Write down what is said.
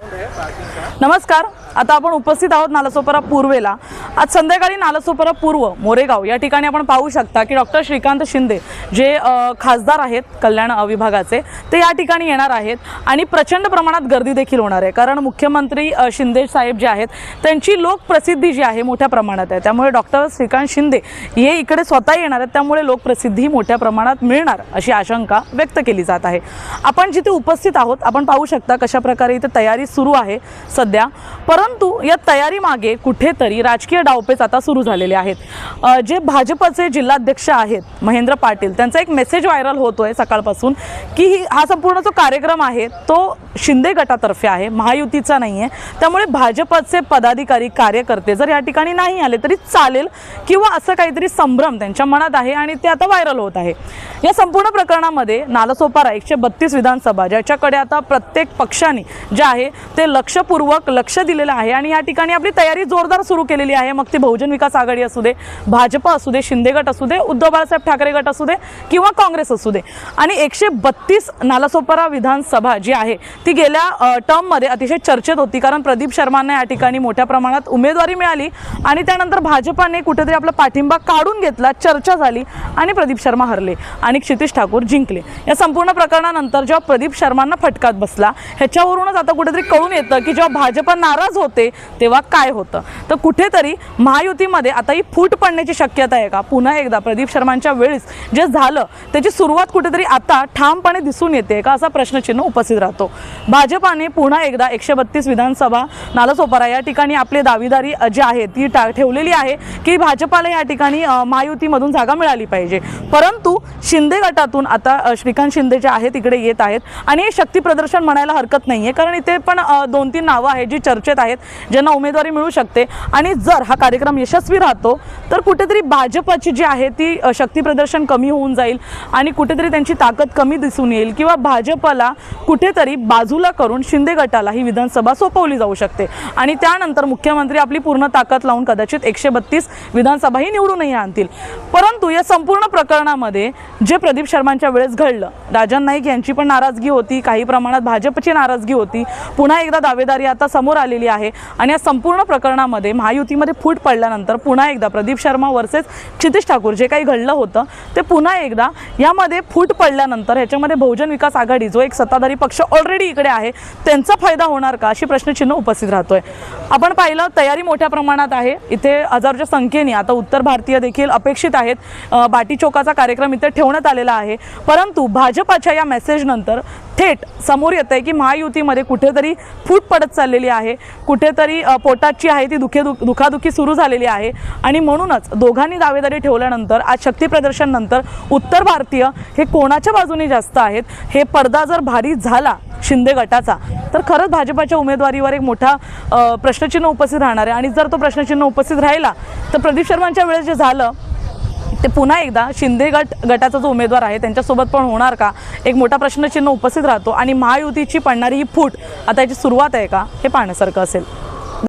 가운데요? नमस्कार. आता आपण उपस्थित आहोत नालासोपारा पूर्वेला. आज संध्याकाळी नालासोपारा पूर्व मोरेगाव या ठिकाणी आपण पाहू शकता की डॉक्टर श्रीकांत शिंदे जे खासदार आहेत कल्याण विभागाचे ते या ठिकाणी येणार आहेत आणि प्रचंड प्रमाणात गर्दी देखील होणार आहे. कारण मुख्यमंत्री शिंदे साहेब जे आहेत त्यांची लोकप्रसिद्धी जी आहे मोठ्या प्रमाणात आहे. त्यामुळे डॉक्टर श्रीकांत शिंदे हे इकडे स्वतः येणार आहेत. त्यामुळे लोकप्रसिद्धी मोठ्या प्रमाणात मिळणार अशी आशंका व्यक्त केली जात आहे. आपण जिथे उपस्थित आहोत आपण पाहू शकता कशा प्रकारे इथे तयारी सुरू आहे सध्या. परंतु या तयारीमागे कुठेतरी राजकीय डावपेच आता सुरू झालेले आहेत. जे भाजपचे जिल्हाध्यक्ष आहेत महेंद्र पाटील त्यांचा एक मेसेज व्हायरल होतोय सकाळपासून की ही- हा संपूर्ण जो कार्यक्रम आहे तो शिंदे गटातर्फे आहे महायुतीचा नाही आहे त्यामुळे भाजपचे पदाधिकारी कार्यकर्ते जर या ठिकाणी नाही आले तरी चालेल किंवा असं काहीतरी संभ्रम त्यांच्या मनात आहे आणि ते आता व्हायरल होत आहे. या संपूर्ण प्रकरणामध्ये नालसोपारा एकशे बत्तीस विधानसभा ज्याच्याकडे आता प्रत्येक पक्षाने जे आहे ते लक्षपूर्वक लक्ष दिलेलं आहे आणि या ठिकाणी आपली तयारी जोरदार सुरू केलेली आहे. मग ती बहुजन विकास आघाडी असू दे भाजप असू दे शिंदे गट असू दे उद्धव बाळासाहेब ठाकरे गट असू दे किंवा काँग्रेस असू दे. आणि एकशे बत्तीस नालासोपारा विधानसभा जी आहे ती गेल्या टर्ममध्ये अतिशय चर्चेत होती. कारण प्रदीप शर्मांना या ठिकाणी मोठ्या प्रमाणात उमेदवारी मिळाली आणि त्यानंतर भाजपाने कुठेतरी आपला पाठिंबा काढून घेतला चर्चा झाली आणि प्रदीप शर्मा हरले आणि क्षितिश ठाकूर जिंकले. या संपूर्ण प्रकरणानंतर जेव्हा प्रदीप शर्मांना फटकात बसला ह्याच्यावरूनच आता कुठेतरी कळून येतं की जेव्हा भाजप नाराज होते तेव्हा काय होतं? तर कुठेतरी महायुतीमध्ये आता ही फूट पडण्याची शक्यता आहे का? पुन्हा एकदा प्रदीप शर्मांच्या वेळेस जे झालं त्याची सुरुवात कुठेतरी आता ठामपणे दिसून येते का असा प्रश्नचिन्ह उपस्थित राहतो. भाजपाने पुन्हा एकदा एकशे बत्तीस विधानसभा नालासोपारा या ठिकाणी आपली दावेदारी जी आहे ती टा ठेवलेली आहे की भाजपाला या ठिकाणी महायुतीमधून जागा मिळाली पाहिजे. परंतु शिंदे गटातून आता श्रीकांत शिंदे जे आहेत तिकडे येत आहेत आणि हे शक्ती प्रदर्शन म्हणायला हरकत नाही आहे कारण इथे पण दोन तीन नावं आहेत जी चर्चेत आहेत ज्यांना उमेदवारी मिळू शकते. आणि जर हा कार्यक्रम यशस्वी राहतो तर कुठेतरी भाजपची जी आहे ती अ, शक्ती प्रदर्शन कमी होऊन जाईल आणि कुठेतरी त्यांची ताकद कमी दिसून येईल किंवा भाजपला कुठेतरी बाजूला करून शिंदे गटाला ही विधानसभा सोपवली जाऊ शकते. आणि त्यानंतर मुख्यमंत्री आपली पूर्ण ताकद लावून कदाचित एकशे बत्तीस विधानसभाही निवडूनही आणतील. परंतु या संपूर्ण प्रकरणामध्ये जे प्रदीप शर्मांच्या वेळेस घडलं राजन नाईक यांची पण नाराजगी होती काही प्रमाणात भाजपची नाराजगी होती पुन्हा एकदा दावेदारी आता समोर आलेली आहे. आणि या संपूर्ण प्रकरणामध्ये महायुतीमध्ये फूट पडल्यानंतर पुन्हा एकदा प्रदीप शर्मा वर्सेस क्षितिश ठाकूर जे काही घडलं होतं ते पुन्हा एकदा यामध्ये फूट पडल्यानंतर ह्याच्यामध्ये बहुजन विकास आघाडी जो एक सत्ताधारी पक्ष ऑलरेडी इकडे आहे त्यांचा फायदा होणार का अशी प्रश्नचिन्ह उपस्थित राहतोय. आपण पाहिलं तयारी मोठ्या प्रमाणात आहे. इथे हजारोच्या संख्येने आता उत्तर भारतीय देखील अपेक्षित आहेत. बाटी चौकाचा कार्यक्रम इथे ठेवण्यात आलेला आहे. परंतु भाजपाच्या या मेसेजनंतर थेट समोर येत आहे की महायुतीमध्ये कुठेतरी फूट पडत चाललेली आहे. कुठेतरी पोटाची आहे ती दुखे दु दुखादुखी सुरू झालेली आहे. आणि म्हणूनच दोघांनी दावेदारी ठेवल्यानंतर आज शक्तीप्रदर्शननंतर उत्तर भारतीय हे कोणाच्या बाजूने जास्त आहेत? हे पडदा जर भारी झाला शिंदे गटाचा तर खरंच भाजपाच्या उमेदवारीवर एक मोठा प्रश्नचिन्ह उपस्थित राहणार आहे. आणि जर तो प्रश्नचिन्ह उपस्थित राहिला तर प्रदीप शर्मांच्या वेळेस जे झालं ते पुन्हा एकदा शिंदे गट गटाचा जो उमेदवार आहे त्यांच्यासोबत पण होणार का? एक मोठा प्रश्नचिन्ह उपस्थित राहतो आणि महायुतीची पडणारी ही फूट आता याची सुरुवात आहे का? हे पाहण्यासारखं असेल.